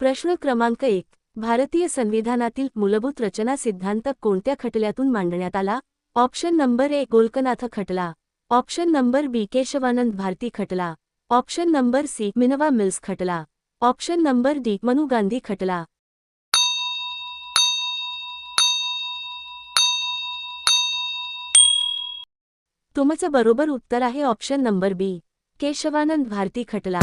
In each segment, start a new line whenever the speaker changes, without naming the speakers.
प्रश्न क्रमांक एक. भारतीय संविधानातील मूलभूत रचना सिद्धांत कोणत्या खटल्यातून मांडण्यात आला? Option number A. गोलकनाथ खटला. Option number B. Keshavananda Bharati खटला. Option number C. Minerva Mills खटला. Option number D. Manu Gandhi खटला. तुमचं बरोबर उत्तर आहे option number B. Keshavananda Bharati खटला.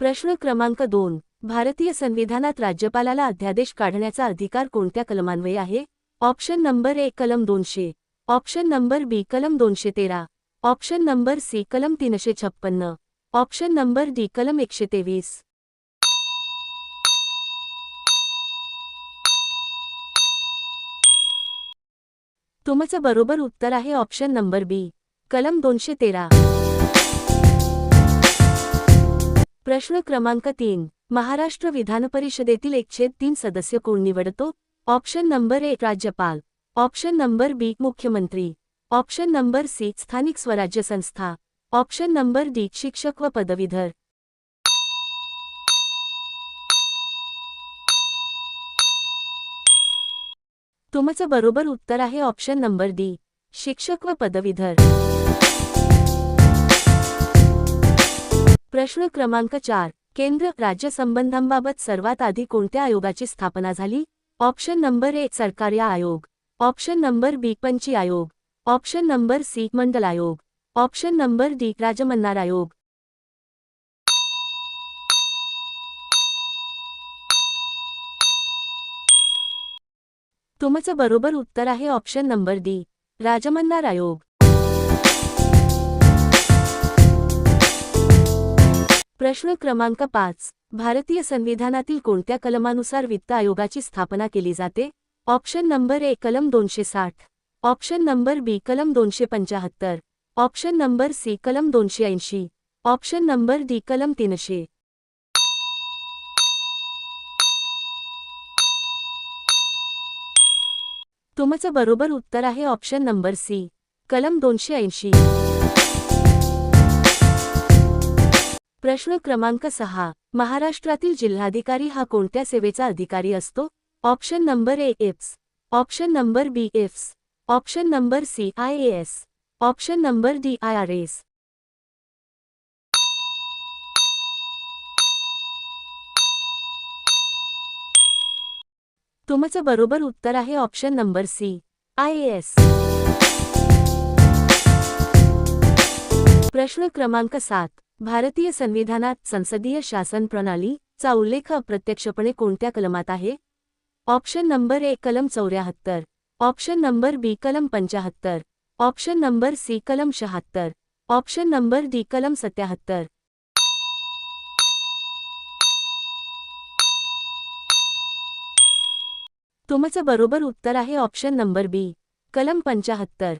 प्रश्न क्रमांक दोन. भारतीय संविधानात राज्यपालाला अध्यादेश काढण्याचा अधिकार कोणत्या कलमान्वये आहे? ऑप्शन नंबर ए कलम दोनशे. ऑप्शन नंबर बी कलम दोनशे तेरा. ऑप्शन नंबर सी कलम तीनशे छप्पन्न. ऑप्शन नंबर डी कलम एकशे तेवीस. तुमचं बरोबर उत्तर आहे ऑप्शन नंबर बी कलम दोनशे तेरा. प्रश्न क्रमांक तीन. महाराष्ट्र विधानपरिषदेतील एकशे तीन सदस्य कोण निवडतो? ऑप्शन नंबर ए राज्यपाल. ऑप्शन नंबर बी मुख्यमंत्री. ऑप्शन नंबर सी स्थानिक स्वराज्य संस्था. ऑप्शन नंबर डी शिक्षक व पदवीधर. तुमचं बरोबर उत्तर आहे ऑप्शन नंबर डी शिक्षक व पदवीधर. प्रश्न क्रमांक चार. केंद्र राज्य संबंधांबाबत सर्वात आधी कोणत्या आयोगाची स्थापना झाली? ऑप्शन नंबर ए सरकारी आयोग. ऑप्शन नंबर बी पंची आयोग. ऑप्शन नंबर सी मंडल आयोग. ऑप्शन नंबर डी राजमन्नार आयोग. तुमचं बरोबर उत्तर आहे ऑप्शन नंबर डी राजमन्नार आयोग. प्रश्न क्रमांक पाच. भारतीय संविधानातील कोणत्या कलमानुसार वित्त आयोगाची स्थापना केली जाते? ऑप्शन नंबर ए कलम दोनशे साठ. ऑप्शन नंबर बी कलम दोनशे पंचाहत्तर. ऑप्शन नंबर सी कलम दोनशे ऐंशी. ऑप्शन नंबर डी कलम तीनशे. तुमचं बरोबर उत्तर आहे ऑप्शन नंबर सी कलम दोनशे ऐंशी. प्रश्न क्रमांक सहा. महाराष्ट्रातील जिल्हाधिकारी हा कोणत्या सेवेचा अधिकारी असतो? Option number A IPS. Option number B IFS option number C I S. Option number D I R S. तुमचं बरोबर उत्तर आहे option number C I S. प्रश्न क्रमांक सात. भारतीय संविधानात संसदीय शासन प्रणाली चा उल्लेख अप्रत्यक्षपणे कोणत्या कलमात आहे? ऑप्शन नंबर ए कलम चौऱ्याहत्तर. ऑप्शन नंबर बी कलम पंचाहत्तर. ऑप्शन नंबर सी कलम शहात्तर. ऑप्शन नंबर डी कलम सत्याहत्तर. तुमचं बरोबर उत्तर आहे ऑप्शन नंबर बी कलम पंचाहत्तर.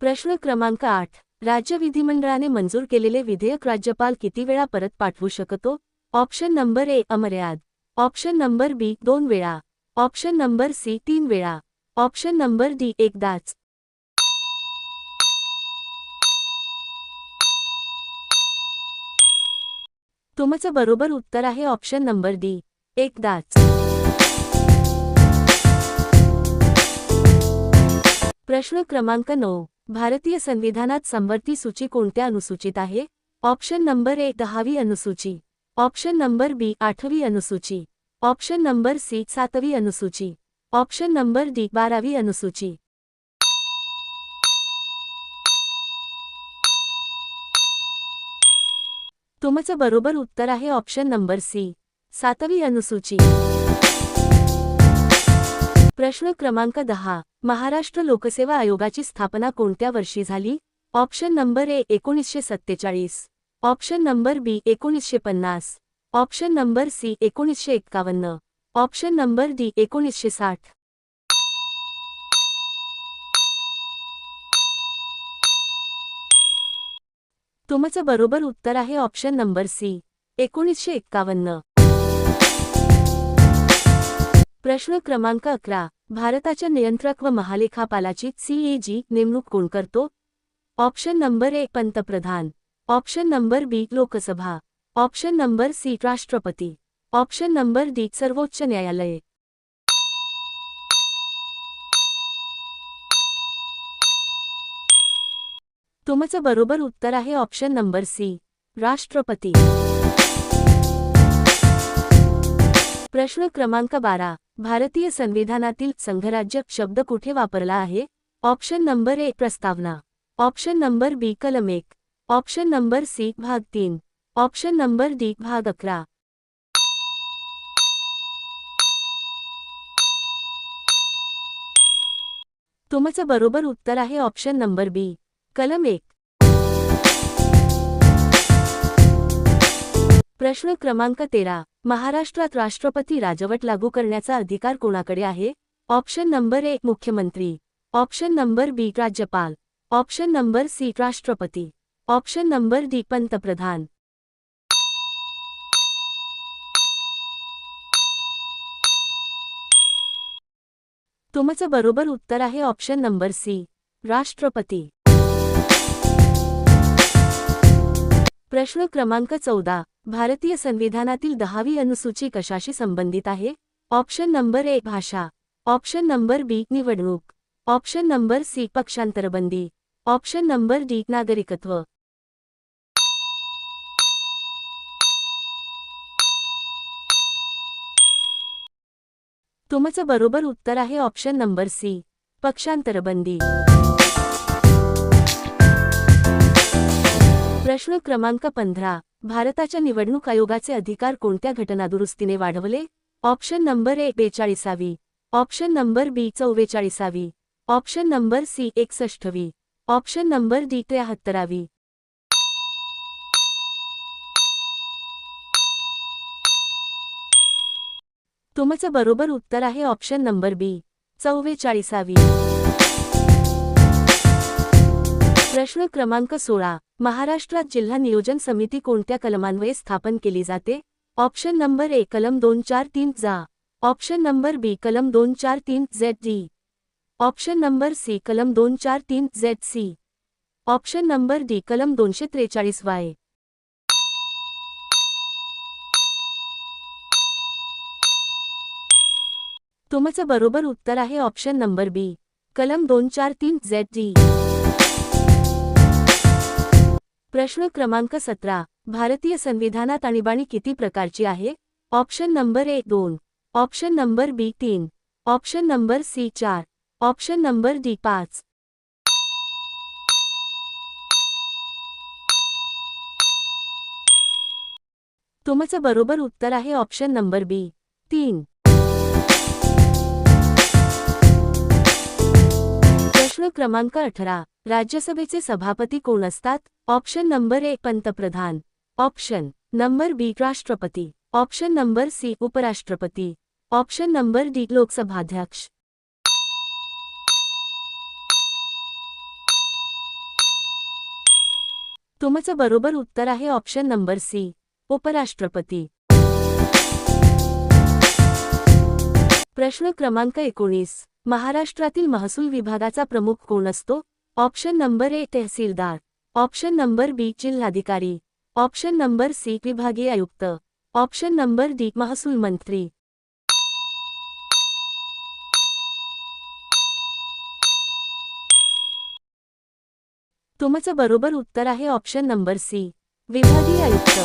प्रश्न क्रमांक आठ. राज्य विधिमंडळाने मंजूर केलेले विधेयक राज्यपाल किती वेळा परत पाठवू शकतो? ऑप्शन नंबर ए अमर्याद. ऑप्शन नंबर बी दोन वेळा. ऑप्शन नंबर सी तीन वेळा. ऑप्शन नंबर डी एकदाच. तुमचं बरोबर उत्तर आहे ऑप्शन नंबर डी एकदाच. प्रश्न क्रमांक नऊ. भारतीय संविधानात संवर्ती सूची कोणत्या अनुसूचित आहे? ऑप्शन नंबर ए दहावी अनुसूची. ऑप्शन नंबर बी आठवी अनुसूची. ऑप्शन नंबर सी सातवी अनुसूची. ऑप्शन नंबर डी बारावी अनुसूची. तुमचं बरोबर उत्तर आहे ऑप्शन नंबर सी सातवी अनुसूची. प्रश्न क्रमांक दहा. महाराष्ट्र लोकसेवा आयोगाची स्थापना कोणत्या वर्षी झाली? ऑप्शन नंबर ए एकोणीसशे सत्तेचाळीस. ऑप्शन नंबर बी एकोणीसशे पन्नास. ऑप्शन नंबर सी एकोणीसशे एक्कावन्न. ऑप्शन नंबर डी एकोणीसशे साठ. तुमचं बरोबर उत्तर आहे ऑप्शन नंबर सी एकोणीसशे एक्कावन्न. प्रश्न क्रमांक अकरा भारताच्या नियंत्रक व महालेखापालाची सीएजी नेमणूक कोण करतो? ऑप्शन नंबर एक पंतप्रधान. Option number B Lok Sabha. Option number C राष्ट्रपती. ऑप्शन नंबर डी सर्वोच्च न्यायालय. तुमचं बरोबर उत्तर आहे ऑप्शन नंबर सी राष्ट्रपती. प्रश्न क्रमांक बारा. भारतीय संविधानातील संघराज्य शब्द कुठे वापरला आहे? ऑप्शन नंबर एक प्रस्तावना. Option number B. कलम एक. Option number C. भाग तीन. Option number D. भाग अकरा. तुमचं बरोबर उत्तर आहे ऑप्शन नंबर बी. कलम एक. प्रश्न क्रमांक तेरा. महाराष्ट्रात राष्ट्रपती राजवट लागू करण्याचा अधिकार कोणाकडे आहे? ऑप्शन नंबर एक मुख्यमंत्री. ऑप्शन नंबर बी राज्यपाल. ऑप्शन नंबर सी राष्ट्रपती. ऑप्शन नंबर डी पंतप्रधान. तुमचं बरोबर उत्तर आहे ऑप्शन नंबर सी राष्ट्रपती. प्रश्न क्रमांक चौदा. भारतीय संविधानातील दहावी अनुसूची कशाशी संबंधित आहे? ऑप्शन नंबर एक भाषा. ऑप्शन नंबर बी निवडणूक. ऑप्शन नंबर सी पक्षांतरबंदी. ऑप्शन नंबर डी नागरिकत्व. तुमचं बरोबर उत्तर आहे ऑप्शन नंबर सी पक्षांतरबंदी. प्रश्न क्रमांक पंधरा. भारताच्या निवडणूक आयोगाचे अधिकार कोणत्या घटनादुरुस्तीने वाढवले? ऑप्शन नंबर ए बेचाळीसावी. ऑप्शन नंबर बी चौवेचाळीसावी. ऑप्शन नंबर सी एकसष्टवी ऑप्शन नंबर डी त्र्याहत्तरावी. तुमचं बरोबर उत्तर आहे ऑप्शन नंबर बी चौवेचाळीसावी. प्रश्न क्रमांक सोळा. महाराष्ट्रात जिल्हा नियोजन समिती कोणत्या कलमान्वये स्थापन केली जाते? ऑप्शन नंबर ए कलम दोन चार तीन जा. ऑप्शन नंबर बी कलम दोन चार तीन Z D option number C कलम दोन चार तीन Z C. Option number D कलम दोनशे त्रेचाळीस वाय. तुमचं बरोबर उत्तर आहे ऑप्शन नंबर बी कलम दोन चार तीन झेड डी प्रश्न क्रमांक सतरा भारतीय संविधानात आणीबाणी किती प्रकारची आहे? ऑप्शन नंबर ए दोन ऑप्शन नंबर बी तीन ऑप्शन नंबर सी चार ऑप्शन नंबर डी पाच. तुमचं बरोबर उत्तर आहे ऑप्शन नंबर बी तीन. प्रश्न क्रमांक अठरा राज्यसभेचे सभापती कोण असतात? ऑप्शन नंबर ए पंतप्रधान. ऑप्शन नंबर बी राष्ट्रपती. ऑप्शन नंबर सी उपराष्ट्रपती. ऑप्शन नंबर डी लोकसभाध्यक्ष. तुमचं बरोबर उत्तर आहे ऑप्शन नंबर सी उपराष्ट्रपती. प्रश्न क्रमांक एकोणीस. महाराष्ट्रातील महसूल विभागाचा प्रमुख कोण असतो? ऑप्शन नंबर ए तहसीलदार. ऑप्शन नंबर बी जिल्हाधिकारी. ऑप्शन नंबर सी विभागीय आयुक्त. ऑप्शन नंबर डी महसूल मंत्री. तुमचं बरोबर उत्तर आहे ऑप्शन नंबर सी विभागीय आयुक्त.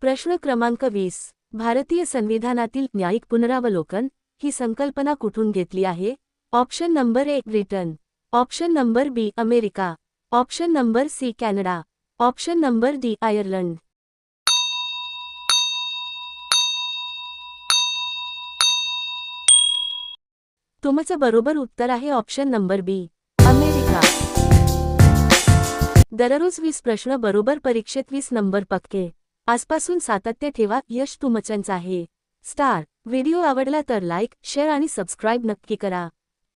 प्रश्न क्रमांक वीस भारतीय संविधानातील न्यायिक पुनरावलोकन ही संकल्पना कुठून घेतली आहे? ऑप्शन नंबर एक Britain. Option number B America. Option number C Canada. Option number D Ireland. तुमचं बरोबर उत्तर आहे ऑप्शन नंबर बी अमेरिका. दररोज वीस प्रश्न बरोबर परीक्षेत वीस नंबर पक्के. आजपासून सातत्य ठेवा यश तुमचंच आहे. स्टार व्हिडिओ आवडला तर लाईक शेअर आणि सबस्क्राईब नक्की करा.